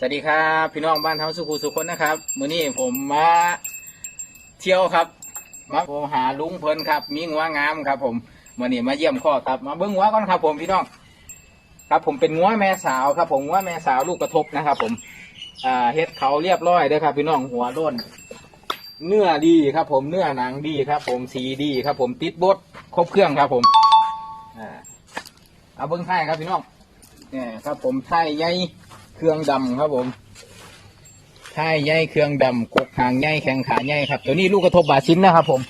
สวัสดีครับพี่น้องบ้านเฮาสุขุสุขคนนะครับมื้อนี้ผมมาเที่ยวครับ มาโทรหาลุงเพลินครับ มีงัวงามครับ ผมมื้อนี้มาเยี่ยมข้อครับ มาเบิ่งงัวก่อนครับ ผมพี่น้อง ครับผมเป็นงัวแม่สาวครับ ผมงัวแม่สาวลูกกระทบนะครับ ผมอ่าเฮ็ดเขาเรียบร้อยเด้อครับ พี่น้องหัวโล้นเนื้อดีครับ ผมเนื้อหนังดีครับ ผมสีดีครับ ผมติดบดครบเครื่องครับ ผมอ่าเอาเบิ้งไทยครับพี่น้องเนี่ยครับ ผมไทยใหญ่ เครื่องดำครับผมไทยใหญ่เครื่องดำกกหางใหญ่แข้งขาใหญ่ครับ ตัวนี้ลูกกระทบบาซินนะครับ ผม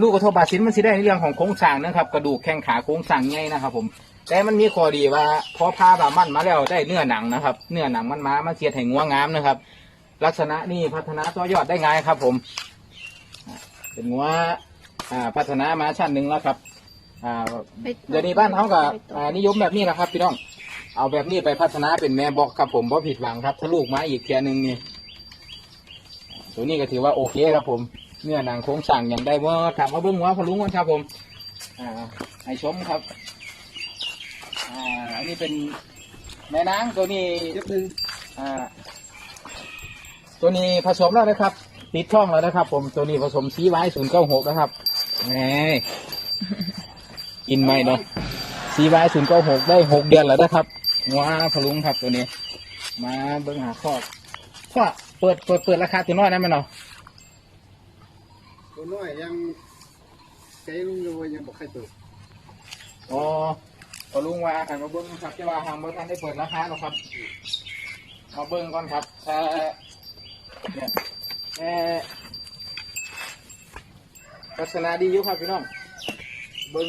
ลูกกระทบบาซินมันสิได้ในเรื่องของโครงสร้างนะครับ กระดูกแข้งขาโครงสร้างใหญ่นะครับผมแต่มันมีข้อดีว่าพอพาบามันมาแล้วได้เนื้อหนังนะครับ เนื้อหนังมันมามันเสียดให้งัวงามนะครับ ลักษณะนี่พัฒนาตัวยอดได้ง่ายครับ ผมอ่าเป็นงัวอ่าพัฒนามาชั้นหนึ่งแล้วครับอ่าเดี๋ยวนี้บ้านเขากับอ่านิยมแบบนี้นะครับพี่น้อง เอาแบบนี้ไปพัฒนาเป็นแม่บอกครับผมเพราะผิดหวังครับ ถ้าลูกมาอีกเทียหนึ่งนี่ตัวนี้ก็ถือว่าโอเคครับผม เนื้อหนังโครงสั่งอย่างได้ว่าถามว่าเบิ้งหัวพะลุงกันครับผม อ่าให้ชมครับ อ่า อันนี้เป็นแม่นางตัวนี้อ่า ตัวนี้ผสมแล้วนะครับปิดช่องแล้วนะครับ ผมตัวนี้ผสมซีไว้ศูนย์เก้าหกนะครับแหมกินไหมเนาะซีไว้ศูนย์เก้าหกได้หกเดือนแล้วนะครับ ว้าพะลุงครับตัวนี้ มาเบิ้งหาข้อข้อเปิดเปิดเปิดราคาตัวน้อยนะแม่เนาะตัวน้อยยังใจลุงอยู่ว่ายังบอกใครเปิดอ๋อพอลุงว่าหันมาเบิ้งครับจะว่าทางเบิ้งทันได้เปิดราคาหรอกครับมาเบิ้งก่อนครับถ้าเนี่ยเอ่อลักษณะดีอยู่ครับพี่น้องเบิ้ง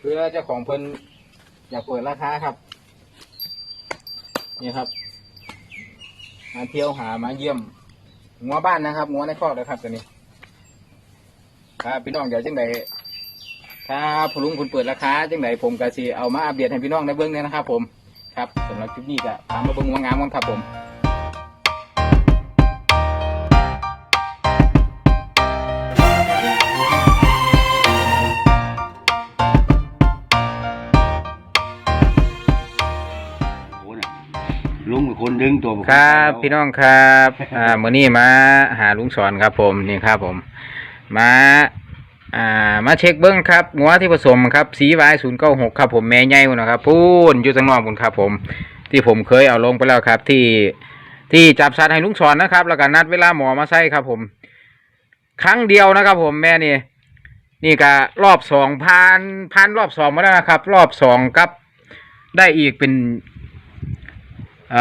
เพื่อเจ้าของเพิ่นอยากเปิดราคาครับ นี่ครับ มาเที่ยวหามาเยี่ยมงัวบ้านนะครับงัวในคอกเลยครับตัวนี้ครับพี่น้องเดี๋ยวจังไดถ้าผู้ลุงคุณเปิดราคาจังไดผมก็สิเอามาอัปเดตให้พี่น้องได้เบิ่งเนี่ยนะครับ ผมครับสำหรับคลิปนี้ก็ตามมาเบิ่งว่างามกันครับผม ลุงเป็นคนดึงตัวครับพี่น้องครับอ่ามื้อนี้มาหาลุงสอนครับผมนี่ครับผมมาอ่ามาเช็คเบิ้งครับงัวที่ผสมครับสีวายศูนย์เก้าหกครับผมแม่ใหญ่พุ่นนะครับพูนอยู่ทางนอกพุ่นครับผม ที่ผมเคยเอาลงไปแล้วครับ ที่ที่จับสัตว์ให้ลุงสอนนะครับ แล้วก็นัดเวลาหมอมาใส่ครับผม ครั้งเดียวนะครับ ผมแม่นี่นี่ก็รอบสองพันพันรอบสองมาแล้วนะครับ รอบสองกับได้อีกเป็นเอ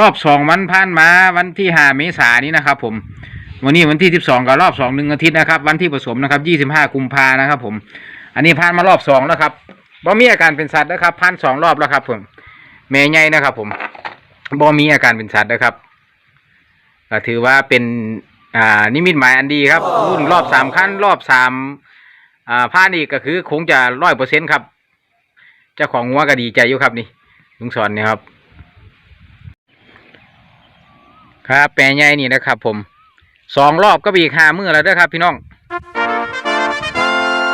รอบสองวันผ่านมาวันที่ห้าเมษายนนี้นะครับ ผม วันนี้วันที่สิบสองกับรอบสองหนึ่งอาทิตย์นะครับ วันที่ผสมนะครับยี่สิบห้ากุมภานะครับ ผม อันนี้ผ่านมารอบสองแล้วครับบ่มีอาการเป็นสัตว์นะครับผ่านสองรอบแล้วครับ ผมแม่ใหญ่นะครับ ผมบ่มีอาการเป็นสัตว์นะครับก็ถือว่าเป็นอ่านิมิตหมายอันดีครับ รุ่นรอบสามขั้นรอบสามอ่าผ่านอีกก็คือคงจะร้อยเปอร์เซ็นครับเจ้าของงัวก็ดีใจอยู่ครับนี่ลุงสอนเนี่ยครับ ครับ แปรใหญ่นี่นะครับ ผมสองรอบก็บีกห้ามือแล้วเด้วยครับ พี่น้อง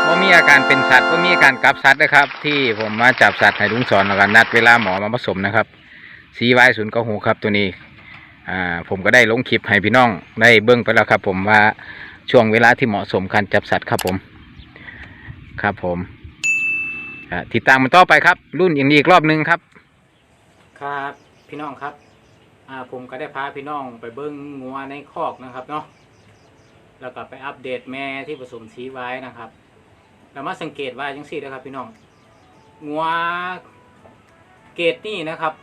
ว่ามีอาการเป็นสัตว์ว่ามีอาการกลับสัตว์นะครับ ที่ผมมาจับสัตว์ให้ลุงสอนแล้วก็นัดเวลาหมอมาผสมนะครับซีไวศูนย์เก้าหกครับตัวนี้อ่าผมก็ได้ลงคลิปให้พี่น้องได้เบิ้องไปแล้วครับ ผมว่าช่วงเวลาที่เหมาะสมการจับสัตว์ครับผม ครับผมอ่ติดตามมันต่อไปครับ รุ่นอย่างนี้อีกรอบหนึงครับ ครับพี่น้องครับ อ่าผมก็ได้พาพี่น้องไปเบิ้งงัวในคอกนะครับเนาะแล้วก็ไปอัปเดตแม่ที่ผสมสีไว้นะครับแล้วมาสังเกตว่าจังสี่นะครับพี่น้องงัวเกรดนี่นะครับ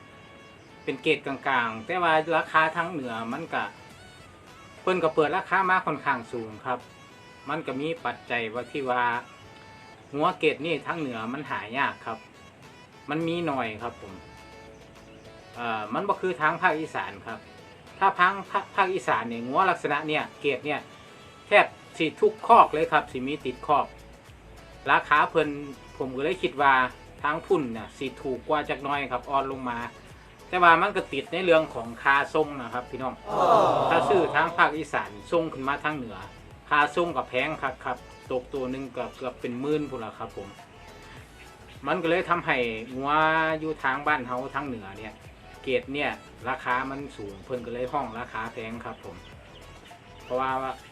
เป็นเกรดกลางๆ แต่ว่าราคาทั้งเหนือมันก็เพิ่นก็เปิดราคามาค่อนข้างสูงครับ มันก็มีปัจจัยว่าที่ว่าหัวเกรดนี่ทั้งเหนือมันหายากครับ มันมีหน่อยครับผม อ่อมันก็คือทางภาคอีสานครับ ถ้าพังภาคภาคอีสานเนี่ยงัวลักษณะเนี่ยเกรดเนี่ยแทบสิทุกคอกเลยครับสิมีติดคอก ราคาเพิ่นผมก็เลยคิดว่าทางพุ่นเนี่ยสิถูกกว่าจักน้อยครับอ่อนลงมา แต่ว่ามันก็ติดในเรื่องของคาส่งนะครับ พี่น้อง ถ้าซื้อทางภาคอีสานส่งขึ้นมาทางเหนือ คาส่งกับแพงครับครับตกตัวหนึ่งก็เกือบเป็นหมื่นพุ่นละครับผม มันก็เลยทำให้งัวอยู่ทางบ้านเฮาทางเหนือเนี่ย เกรดเนี่ย ราคามันสูงเพิ่นก็เลยห้องราคาแพงครับผม เพราะว่า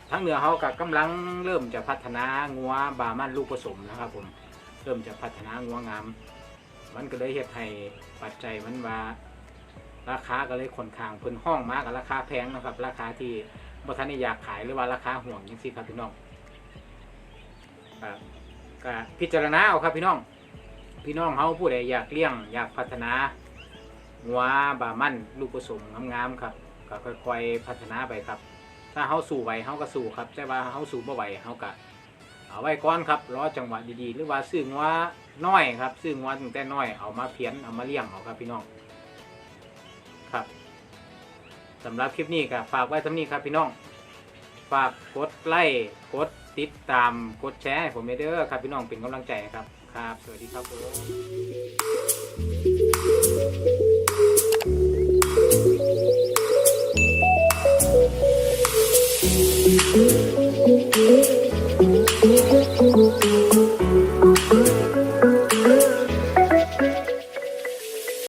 ทางเหนือเขากับกำลังเริ่มจะพัฒนางัวบามันลูกผสมนะครับผมเริ่มจะพัฒนางัวงาม มันก็เลยเฮ็ดให้ปัจจัยมันว่า ราคาก็เลยค่อนข้างเพิ่นห้องมากกับราคาแพงนะครับ ราคาที่บ่ทันอยากขายหรือว่าราคาห่วงจังซี่ครับพี่น้องครับก็พิจารณาเอาครับพี่น้อง พี่น้องเฮาผู้ใดอยากเลี้ยงอยากพัฒนา งัวบามั่นลูกผสมงามๆครับก็ค่อยๆพัฒนาไปครับ ถ้าเฮาสู้ไหวเฮาก็สู้ครับแต่ว่าเฮาสู้บ่ไหวเฮาก็เอาไว้ก่อนครับรอจังหวะดีๆ หรือว่าซื้องัวน้อยครับซื้องัวตั้งแต่น้อยเอามาเพี้ยนเอามาเลี้ยงเอาครับพี่น้องครับสำหรับคลิปนี้ก็ฝากไว้เท่านี้ครับพี่น้อง ฝากกดไลค์กดติดตามกดแชร์ให้ผมเด้อครับพี่น้องเป็นกำลังใจครับครับ สวัสดีครับผม